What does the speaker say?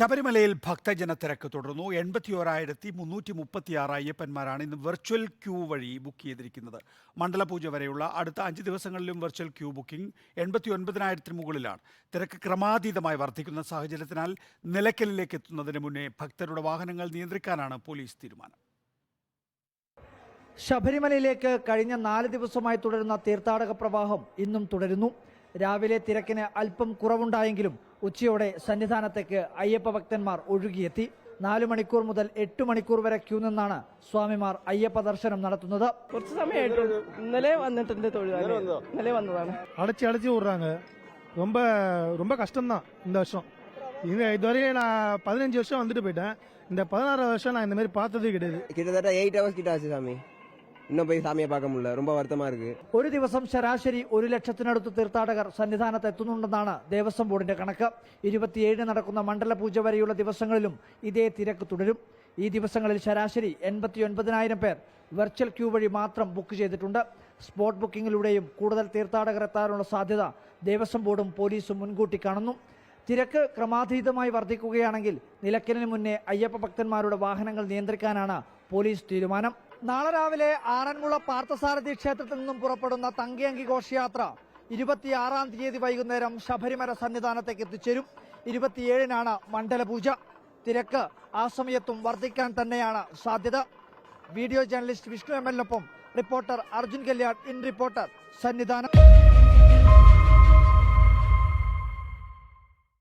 ശബരിമലയിൽ ഭക്തജനത്തിരക്ക് തിരക്ക് തുടർന്നു. എൺപത്തിയോരായിരത്തി മുന്നൂറ്റി മുപ്പത്തിയാറ് അയ്യപ്പന്മാരാണ് ഇന്ന് വെർച്വൽ ക്യൂ വഴി ബുക്ക് ചെയ്തിരിക്കുന്നത്. മണ്ഡലപൂജ വരെയുള്ള അടുത്ത അഞ്ച് ദിവസങ്ങളിലും വെർച്വൽ ക്യൂ ബുക്കിംഗ് എൺപത്തി ഒൻപതിനായിരത്തിന് മുകളിലാണ്. തിരക്ക് ക്രമാതീതമായി വർദ്ധിക്കുന്ന സാഹചര്യത്തിനാൽ നിലയ്ക്കലിലേക്ക് എത്തുന്നതിന് മുന്നേ ഭക്തരുടെ വാഹനങ്ങൾ നിയന്ത്രിക്കാനാണ് പോലീസ് തീരുമാനം. ശബരിമലയിലേക്ക് കഴിഞ്ഞ നാല് ദിവസമായി തുടരുന്ന തീർത്ഥാടക പ്രവാഹം ഇന്നും തുടരുന്നു. രാവിലെ തിരക്കിന് അല്പം കുറവുണ്ടായെങ്കിലും ഉച്ചയോടെ സന്നിധാനത്തേക്ക് അയ്യപ്പ ഭക്തന്മാർ ഒഴുകിയെത്തി നാലു മണിക്കൂർ മുതൽ എട്ട് മണിക്കൂർ വരെ ക്യൂ നിന്നാണ് സ്വാമിമാർ അയ്യപ്പ ദർശനം നടത്തുന്നത് കുറച്ച് സമയമായിട്ടുള്ളൂ ഇന്നലെ വന്നിട്ടുണ്ട് തൊഴിലാളി ഇന്നലെ വന്നതാണ് அடைச்சி அடைச்சி விட்றாங்க ரொம்ப ரொம்ப கஷ்டம்தான் இந்த வருஷம் இது இதுவரையும் நான் பதினஞ்சு வருஷம் வந்துட்டு போயிட்டேன் இந்த பதினாறு வருஷம் நான் இந்த மாதிரி பார்த்ததே கிடையாது கிட்டத்தட்ட எயிட் ஹவர்ஸ் கிட்ட ஆச்சு சாமி இன்னும் போய் சாமியை பார்க்க முடியல ரொம்ப வருத்தமா இருக்கு ഒരു ദിവസം ശരാശരി ഒരു ലക്ഷത്തിനടുത്ത് തീർത്ഥാടകർ സന്നിധാനത്ത് എത്തുന്നുണ്ടെന്നാണ് ദേവസ്വം ബോർഡിന്റെ കണക്ക് ഇരുപത്തിയേഴ് നടക്കുന്ന മണ്ഡല പൂജ വരെയുള്ള ദിവസങ്ങളിലും ഇതേ തിരക്ക് തുടരും ഈ ദിവസങ്ങളിൽ ശരാശരി എൺപത്തി ഒൻപതിനായിരം പേർ വെർച്വൽ ക്യൂ വഴി മാത്രം ബുക്ക് ചെയ്തിട്ടുണ്ട് സ്പോട്ട് ബുക്കിംഗിലൂടെയും കൂടുതൽ തീർത്ഥാടകർ എത്താനുള്ള സാധ്യത ദേവസ്വം ബോർഡും പോലീസും മുൻകൂട്ടി കാണുന്നു തിരക്ക് ക്രമാതീതമായി വർദ്ധിക്കുകയാണെങ്കിൽ നിലയ്ക്കലിന് മുന്നേ അയ്യപ്പ ഭക്തന്മാരുടെ വാഹനങ്ങൾ നിയന്ത്രിക്കാനാണ് പോലീസ് തീരുമാനം നാളെ രാവിലെ ആറന്മുള പാർത്ഥസാരഥി ക്ഷേത്രത്തിൽ നിന്നും പുറപ്പെടുന്ന തങ്കയങ്കി ഘോഷയാത്ര ഇരുപത്തിയാറാം തീയതി വൈകുന്നേരം ശബരിമല സന്നിധാനത്തേക്ക് എത്തിച്ചേരും. ഇരുപത്തിയേഴിനാണ് മണ്ഡലപൂജ. തിരക്ക് ആ സമയത്തും വർദ്ധിക്കാൻ തന്നെയാണ് സാധ്യത. Video journalist Vishnu M എല്ലിനൊപ്പം reporter Arjun Kalyan in reporter Sannidhanam.